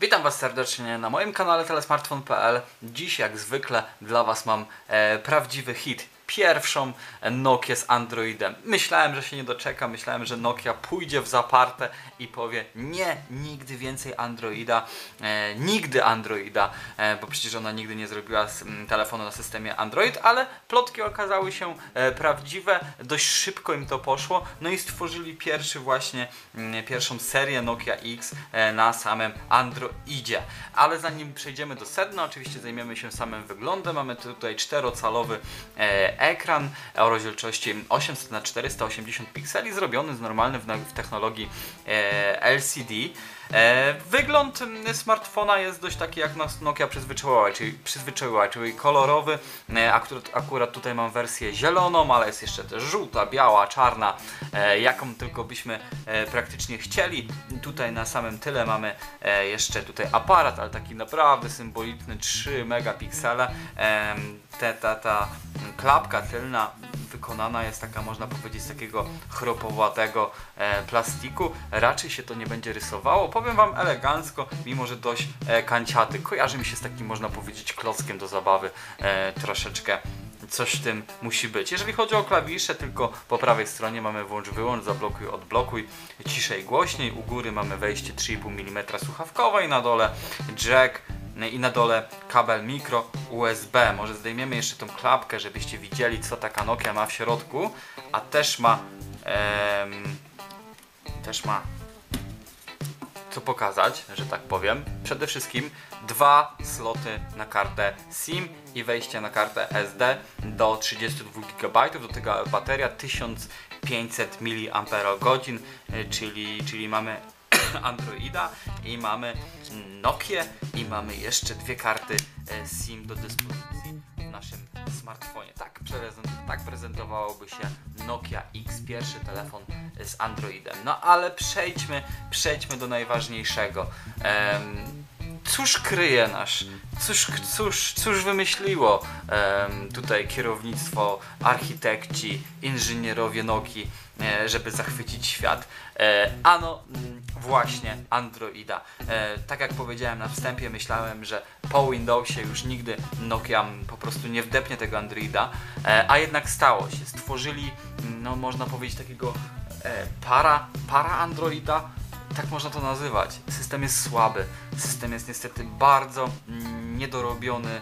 Witam Was serdecznie na moim kanale telesmartphone.pl. Dziś jak zwykle dla Was mam e, prawdziwy hit. Pierwszą Nokię z Androidem. Myślałem, że się nie doczeka, myślałem, że Nokia pójdzie w zaparte i powie nie, nigdy więcej Androida, e, nigdy Androida, e, bo przecież ona nigdy nie zrobiła telefonu na systemie Android, ale plotki okazały się e, prawdziwe, dość szybko im to poszło, no i stworzyli pierwszy właśnie, m, pierwszą serię Nokia X e, na samym Androidzie. Ale zanim przejdziemy do sedna, oczywiście zajmiemy się samym wyglądem. Mamy tutaj czterocalowy e, ekran o rozdzielczości 800 na 480 pikseli, zrobiony z normalny w, w technologii e, LCD. E, wygląd smartfona jest dość taki jak nas Nokia przyzwyczaiła, czyli, przyzwyczaiła, czyli kolorowy. E, akurat, akurat tutaj mam wersję zieloną, ale jest jeszcze też żółta, biała, czarna, e, jaką tylko byśmy praktycznie chcieli. Tutaj na samym tyle mamy jeszcze tutaj aparat, ale taki naprawdę symboliczny 3 megapiksele. Te, ta, ta klapka tylna wykonana jest taka, można powiedzieć, z takiego chropowatego e, plastiku. Raczej się to nie będzie rysowało. Powiem Wam elegancko, mimo że dość e, kanciaty. Kojarzy mi się z takim, można powiedzieć, klockiem do zabawy e, troszeczkę. Coś w tym musi być. Jeżeli chodzi o klawisze, tylko po prawej stronie mamy włącz wyłącz, zablokuj, odblokuj, ciszej, głośniej. U góry mamy wejście 3,5 mm słuchawkowe i na dole jack i na dole kabel mikro USB. Może zdejmiemy jeszcze tą klapkę, żebyście widzieli co taka Nokia ma w środku. A też ma em, też ma co pokazać, że tak powiem. Przede wszystkim dwa sloty na kartę SIM i wejście na kartę SD do 32 GB. Do tego bateria 1500 mAh, czyli, czyli mamy Androida i mamy Nokię i mamy jeszcze dwie karty e, SIM do dyspozycji w naszym smartfonie. Tak, tak prezentowałoby się Nokia X, pierwszy telefon z Androidem. No ale przejdźmy, przejdźmy do najważniejszego. Em, cóż kryje nasz, cóż, cóż, cóż wymyśliło em, tutaj kierownictwo, architekci, inżynierowie Nokii, e, żeby zachwycić świat? E, ano mm, właśnie Androida. E, tak jak powiedziałem na wstępie, myślałem, że po Windowsie już nigdy Nokia po prostu nie wdepnie tego Androida, e, a jednak stało się. Stworzyli, no można powiedzieć, takiego e, para, para Androida, tak można to nazywać. System jest słaby, system jest niestety bardzo mm, niedorobiony.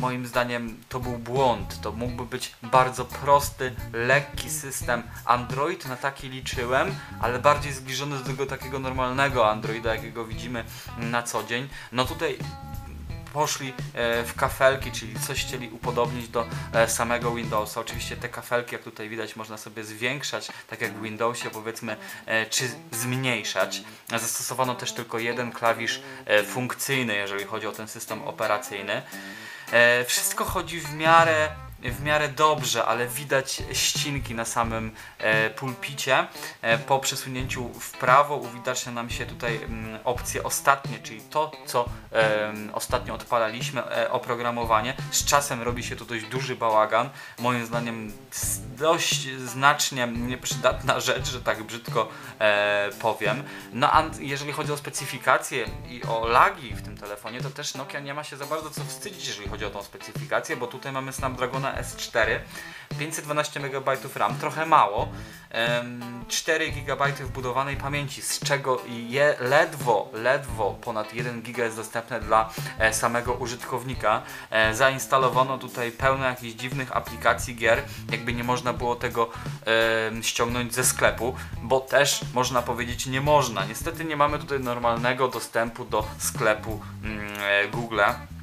Moim zdaniem to był błąd. To mógłby być bardzo prosty, lekki system. Android na taki liczyłem, ale bardziej zbliżony do tego takiego normalnego Androida, jakiego widzimy na co dzień. No tutaj poszli e, w kafelki, czyli coś chcieli upodobnić do e, samego Windowsa. Oczywiście te kafelki, jak tutaj widać, można sobie zwiększać, tak jak w Windowsie powiedzmy, e, czy zmniejszać. Zastosowano też tylko jeden klawisz funkcyjny, jeżeli chodzi o ten system operacyjny. Wszystko chodzi w miarę w miarę dobrze, ale widać ścinki na samym e, pulpicie. E, po przesunięciu w prawo uwidacznia nam się tutaj mm, opcje ostatnie, czyli to, co ostatnio odpalaliśmy, e, oprogramowanie. Z czasem robi się tu dość duży bałagan. Moim zdaniem dość znacznie nieprzydatna rzecz, że tak brzydko powiem. No a jeżeli chodzi o specyfikację i o lagi w tym telefonie, to też Nokia nie ma się za bardzo co wstydzić, jeżeli chodzi o tą specyfikację, bo tutaj mamy Snapdragona S4, 512 MB RAM, trochę mało, em, 4 GB wbudowanej pamięci, z czego je ledwo, ledwo ponad 1 GB jest dostępne dla e, samego użytkownika. E, zainstalowano tutaj pełno jakichś dziwnych aplikacji gier, jakby nie można było tego ściągnąć ze sklepu, bo też można powiedzieć nie można. Niestety nie mamy tutaj normalnego dostępu do sklepu mm, e, Google'a.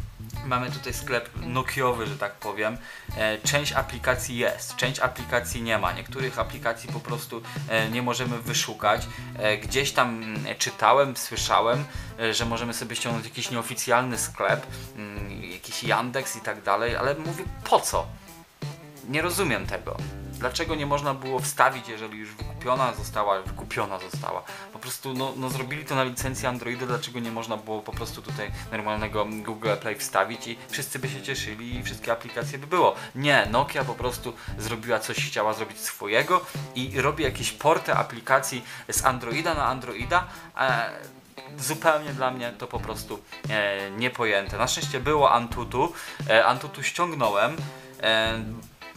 Mamy tutaj sklep Nokiowy, że tak powiem. E, Część aplikacji jest, część aplikacji nie ma. Niektórych aplikacji po prostu e, nie możemy wyszukać. E, Gdzieś tam mm, czytałem, słyszałem, że możemy sobie ściągnąć jakiś nieoficjalny sklep, mm, jakiś Yandex i tak dalej, ale mówię po co? Nie rozumiem tego. Dlaczego nie można było wstawić, jeżeli już wykupiona została, wykupiona została? Po prostu no, no zrobili to na licencji Androida, dlaczego nie można było po prostu tutaj normalnego Google Play wstawić i wszyscy by się cieszyli i wszystkie aplikacje by było. Nie, Nokia po prostu zrobiła coś, chciała zrobić swojego i robi jakieś porty aplikacji z Androida na Androida. E, zupełnie dla mnie to po prostu e, niepojęte. Na szczęście było Antutu, e, Antutu ściągnąłem. E,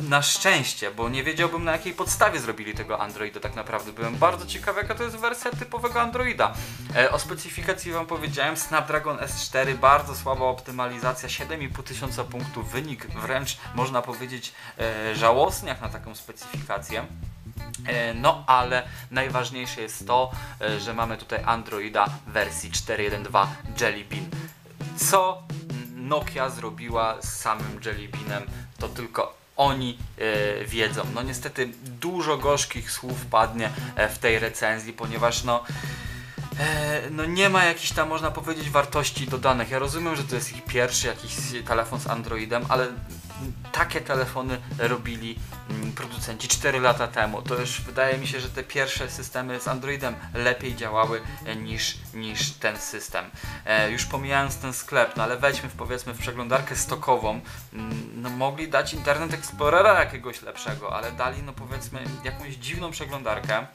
na szczęście, bo nie wiedziałbym na jakiej podstawie zrobili tego Androida tak naprawdę. Byłem bardzo ciekawy jaka to jest wersja typowego Androida. E, o specyfikacji wam powiedziałem, Snapdragon S4, bardzo słaba optymalizacja, 7,5 tysiąca punktów, wynik wręcz można powiedzieć e, żałosny jak na taką specyfikację. E, No, ale najważniejsze jest to, e, że mamy tutaj Androida wersji 4.1.2 Jelly Bean. Co Nokia zrobiła z samym Jelly Beanem, to tylko oni e, wiedzą. No niestety dużo gorzkich słów padnie e, w tej recenzji, ponieważ no E, no nie ma jakichś tam, można powiedzieć, wartości dodanych. Ja rozumiem, że to jest ich pierwszy jakiś telefon z Androidem, ale takie telefony robili producenci 4 lata temu. To już wydaje mi się, że te pierwsze systemy z Androidem lepiej działały e, niż, niż ten system. E, już pomijając ten sklep, no ale wejdźmy w, powiedzmy w przeglądarkę stokową, mm, no mogli dać Internet Explorera jakiegoś lepszego, ale dali no powiedzmy jakąś dziwną przeglądarkę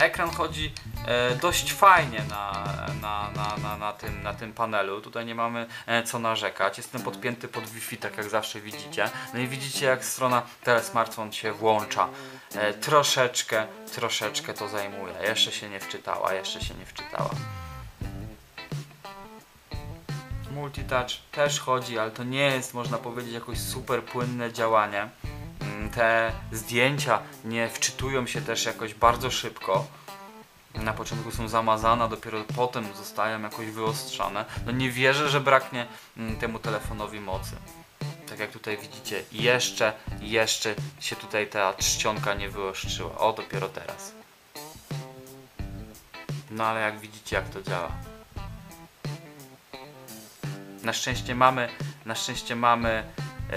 ekran chodzi e, dość fajnie na, na, na, na, na, tym, na tym panelu. Tutaj nie mamy e, co narzekać. Jestem podpięty pod Wi-Fi, tak jak zawsze widzicie. No i widzicie, jak strona telesmartfon się włącza. E, troszeczkę, troszeczkę to zajmuje. Jeszcze się nie wczytała, jeszcze się nie wczytała. Multitouch też chodzi, ale to nie jest, można powiedzieć, jakoś super płynne działanie te zdjęcia nie wczytują się też jakoś bardzo szybko. Na początku są zamazane, dopiero potem zostają jakoś wyostrzone. No nie wierzę, że braknie mm, temu telefonowi mocy. Tak jak tutaj widzicie, jeszcze, jeszcze się tutaj ta czcionka nie wyostrzyła. O, dopiero teraz. No ale jak widzicie, jak to działa. Na szczęście mamy, na szczęście mamy yy,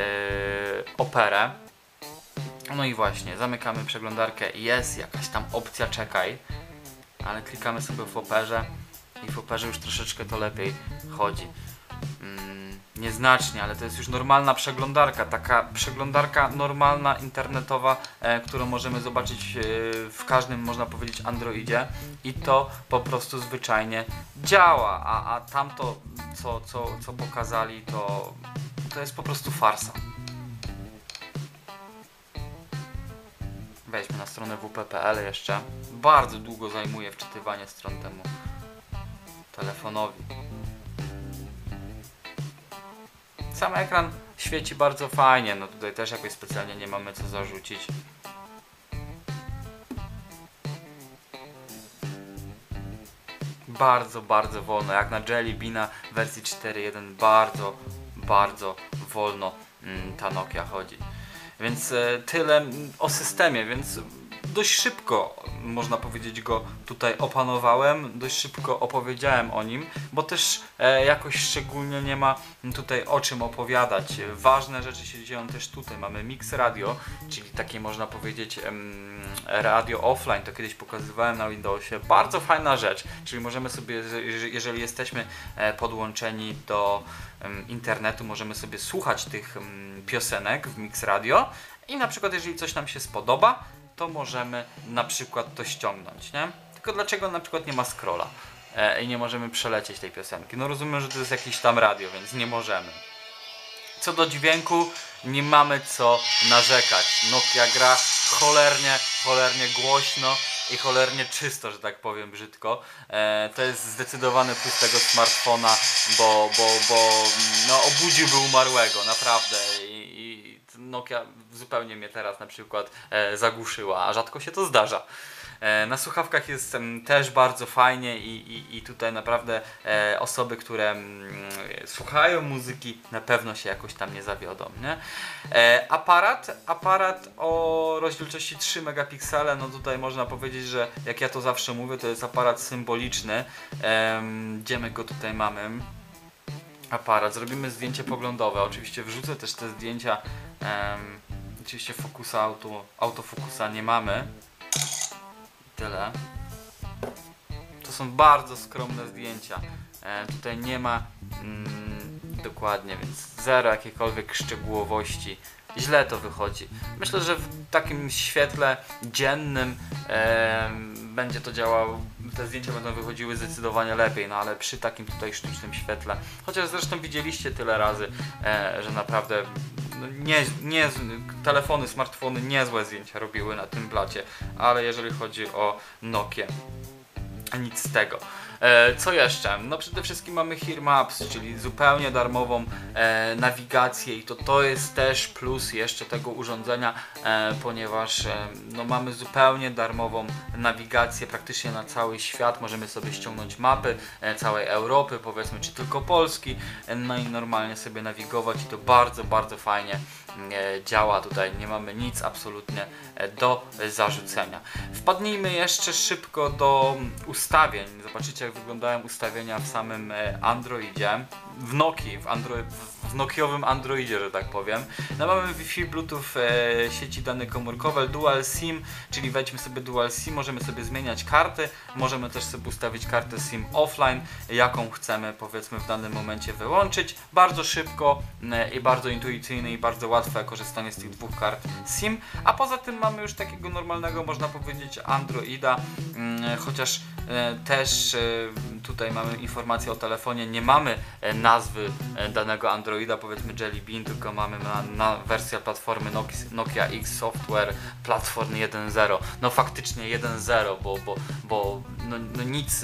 operę, no i właśnie, zamykamy przeglądarkę. Jest jakaś tam opcja czekaj, ale klikamy sobie w operze i w operze już troszeczkę to lepiej chodzi. Mm, nieznacznie, ale to jest już normalna przeglądarka, taka przeglądarka normalna, internetowa, e, którą możemy zobaczyć e, w każdym, można powiedzieć, Androidzie. I to po prostu zwyczajnie działa, a, a tamto, co, co, co pokazali, to, to jest po prostu farsa. Wejdźmy na stronę wp.pl jeszcze. Bardzo długo zajmuje wczytywanie stron temu telefonowi. Sam ekran świeci bardzo fajnie, no tutaj też jakoś specjalnie nie mamy co zarzucić. Bardzo, bardzo wolno, jak na Jelly Beana wersji 4.1 bardzo, bardzo wolno mm, ta Nokia chodzi. Więc e, tyle o systemie, więc dość szybko, można powiedzieć, go tutaj opanowałem, dość szybko opowiedziałem o nim, bo też e, jakoś szczególnie nie ma tutaj o czym opowiadać. Ważne rzeczy się dzieją też tutaj. Mamy mix radio, czyli takie można powiedzieć em, radio offline, to kiedyś pokazywałem na Windowsie. Bardzo fajna rzecz, czyli możemy sobie, jeżeli jesteśmy e, podłączeni do em, internetu, możemy sobie słuchać tych em, piosenek w mix radio i na przykład jeżeli coś nam się spodoba, to możemy na przykład to ściągnąć, nie? Tylko dlaczego na przykład nie ma scrolla e, i nie możemy przelecieć tej piosenki? No rozumiem, że to jest jakieś tam radio, więc nie możemy. Co do dźwięku, nie mamy co narzekać. Nokia gra cholernie, cholernie głośno i cholernie czysto, że tak powiem brzydko. E, to jest zdecydowany plus tego smartfona, bo, bo, bo no, obudziłby umarłego, naprawdę. I, i Nokia zupełnie mnie teraz na przykład e, zagłuszyła, a rzadko się to zdarza. E, na słuchawkach jest też bardzo fajnie i, i, i tutaj naprawdę e, osoby, które m, słuchają muzyki na pewno się jakoś tam nie zawiodą. Nie? Aparat, aparat o rozdzielczości 3 megapiksele, no tutaj można powiedzieć, że jak ja to zawsze mówię, to jest aparat symboliczny. Gdzie my go tutaj mamy? aparat, zrobimy zdjęcie poglądowe. Oczywiście wrzucę też te zdjęcia Oczywiście fokusa auto, autofokusa nie mamy. Tyle. To są bardzo skromne zdjęcia. E, tutaj nie ma mm, dokładnie, więc zero jakiejkolwiek szczegółowości. Źle to wychodzi. Myślę, że w takim świetle dziennym e, będzie to działało, te zdjęcia będą wychodziły zdecydowanie lepiej, no ale przy takim tutaj sztucznym świetle, chociaż zresztą widzieliście tyle razy, e, że naprawdę no nie, nie, telefony, smartfony niezłe zdjęcia robiły na tym blacie, ale jeżeli chodzi o Nokia, nic z tego. E, co jeszcze? No przede wszystkim mamy Here Maps, czyli zupełnie darmową e, nawigację i to to jest też plus jeszcze tego urządzenia, e, ponieważ no mamy zupełnie darmową nawigację praktycznie na cały świat. Możemy sobie ściągnąć mapy całej Europy, powiedzmy, czy tylko Polski, no i normalnie sobie nawigować i to bardzo, bardzo fajnie działa tutaj. Nie mamy nic absolutnie e, do zarzucenia. Wpadnijmy jeszcze szybko do ustawień. Zobaczycie jak wyglądają ustawienia w samym e, Androidzie. W Nokii, w, Andro w Nokiowym Androidzie, że tak powiem. No mamy Wi-Fi, Bluetooth, e, sieci dane komórkowe, Dual SIM, czyli wejdźmy sobie Dual SIM, możemy sobie zmieniać karty, możemy też sobie ustawić kartę SIM offline, jaką chcemy powiedzmy w danym momencie wyłączyć. Bardzo szybko e, i bardzo intuicyjne i bardzo łatwe korzystanie z tych dwóch kart SIM, a poza tym mamy już takiego normalnego, można powiedzieć, Androida, mm, chociaż e, też e, tutaj mamy informację o telefonie, nie mamy e, nazwy e, danego Androida, powiedzmy Jelly Bean, tylko mamy na, na wersję platformy Nokia, X Software Platform 1.0. No faktycznie 1.0, bo, bo, bo no, no nic,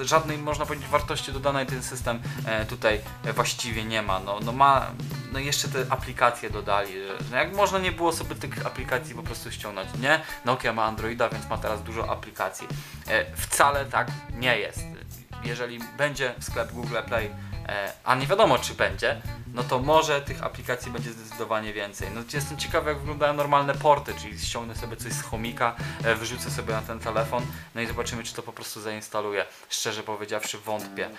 e, żadnej można powiedzieć wartości dodanej ten system e, tutaj e, właściwie nie ma. No, no ma, no jeszcze te aplikacje dodali, że, że jak można nie było sobie tych aplikacji po prostu ściągnąć, nie? Nokia ma Androida, więc ma teraz dużo aplikacji. E, wcale tak nie jest. Jeżeli będzie sklep Google Play, e, a nie wiadomo czy będzie, no to może tych aplikacji będzie zdecydowanie więcej. No jestem ciekawy jak wyglądają normalne porty, czyli ściągnę sobie coś z chomika, e, wrzucę sobie na ten telefon, no i zobaczymy czy to po prostu zainstaluje. Szczerze powiedziawszy wątpię.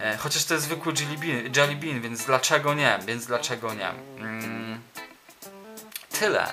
E, chociaż to jest zwykły Jelly Bean, jelly bean więc dlaczego nie? Więc dlaczego nie? Mm, tyle.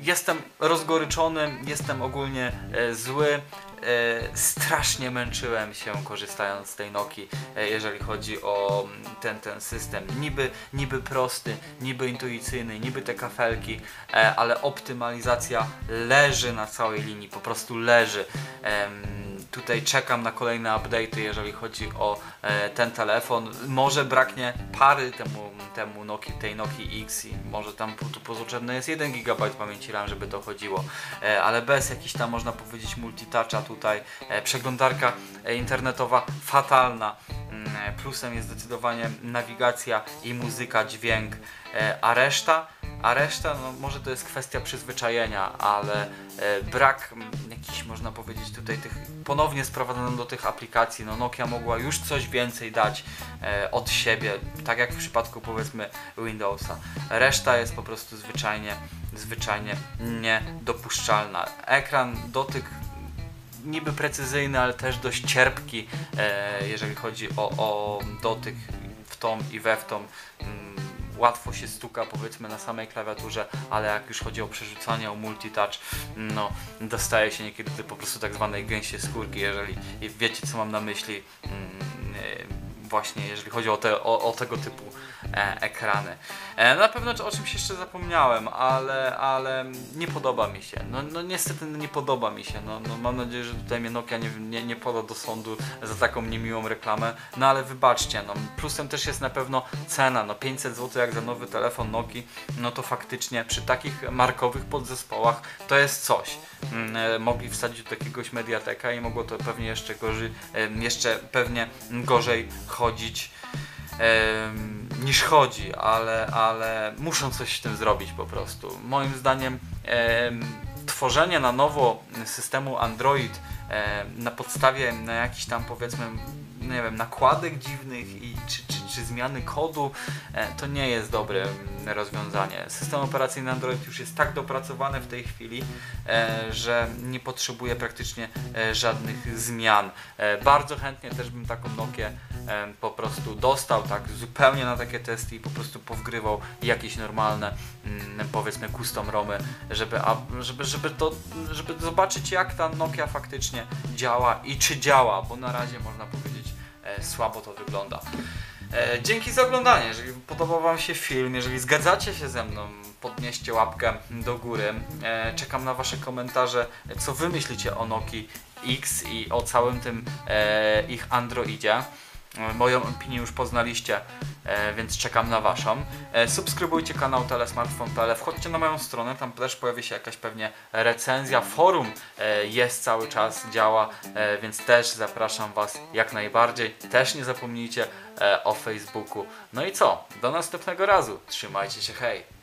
Jestem rozgoryczony, jestem ogólnie e, zły. E, strasznie męczyłem się korzystając z tej Nokii, e, jeżeli chodzi o mm, ten, ten system. Niby, niby prosty, niby intuicyjny, niby te kafelki, e, ale optymalizacja leży na całej linii, po prostu leży. Em, tutaj czekam na kolejne update'y, jeżeli chodzi o e, ten telefon. Może braknie pary temu, temu Noki, tej Nokii X i może tam tu potrzebny jest 1 GB pamięci RAM, żeby to chodziło, e, ale bez jakiś tam można powiedzieć multitoucha tutaj, e, przeglądarka e, internetowa fatalna. Mm, e, Plusem jest zdecydowanie nawigacja i muzyka, dźwięk, e, a reszta, a reszta, no może to jest kwestia przyzwyczajenia, ale e, brak jakichś, można powiedzieć, tutaj tych, ponownie sprowadzonym do tych aplikacji, no Nokia mogła już coś więcej dać e, od siebie, tak jak w przypadku powiedzmy Windowsa. Reszta jest po prostu zwyczajnie, zwyczajnie niedopuszczalna. Ekran, dotyk niby precyzyjny, ale też dość cierpki, e, jeżeli chodzi o, o dotyk w tą i we w tą. Łatwo się stuka powiedzmy na samej klawiaturze, ale jak już chodzi o przerzucanie, o multitouch, no dostaje się niekiedy po prostu tak zwanej gęsiej skórki, jeżeli wiecie co mam na myśli. Mm, e, Właśnie jeżeli chodzi o, te, o, o tego typu ekrany. E, na pewno o czymś jeszcze zapomniałem, ale, ale nie podoba mi się. No, no niestety nie podoba mi się. No, no mam nadzieję, że tutaj mnie Nokia nie, nie, nie poda do sądu za taką niemiłą reklamę. No ale wybaczcie, no, plusem też jest na pewno cena. No 500 zł jak za nowy telefon Nokii, no to faktycznie przy takich markowych podzespołach to jest coś. Mm, e, mogli wsadzić do jakiegoś mediateka i mogło to pewnie jeszcze gorzej, jeszcze pewnie gorzej chodzić niż chodzi, ale, ale muszą coś z tym zrobić po prostu. Moim zdaniem em, tworzenie na nowo systemu Android em, na podstawie na jakichś tam powiedzmy nie wiem, nakładek dziwnych i czy, czy, czy zmiany kodu, e, to nie jest dobre mm, rozwiązanie. System operacyjny Android już jest tak dopracowany w tej chwili, e, że nie potrzebuje praktycznie e, żadnych zmian. E, bardzo chętnie też bym taką Nokię po prostu dostał tak zupełnie na takie testy i po prostu powgrywał jakieś normalne mm, powiedzmy custom romy, żeby, żeby, żeby, to, żeby zobaczyć jak ta Nokia faktycznie działa i czy działa, bo na razie można powiedzieć słabo to wygląda. E, dzięki za oglądanie. Jeżeli podobał Wam się film, jeżeli zgadzacie się ze mną, podnieście łapkę do góry. E, czekam na Wasze komentarze, co Wy myślicie o Nokii X i o całym tym e, ich Androidzie. Moją opinię już poznaliście, e, więc czekam na Waszą. E, subskrybujcie kanał telesmartphone.pl, wchodźcie na moją stronę, tam też pojawi się jakaś pewnie recenzja. Forum e, jest cały czas, działa, więc też zapraszam Was jak najbardziej. Też nie zapomnijcie o Facebooku. No i co? Do następnego razu. Trzymajcie się, hej!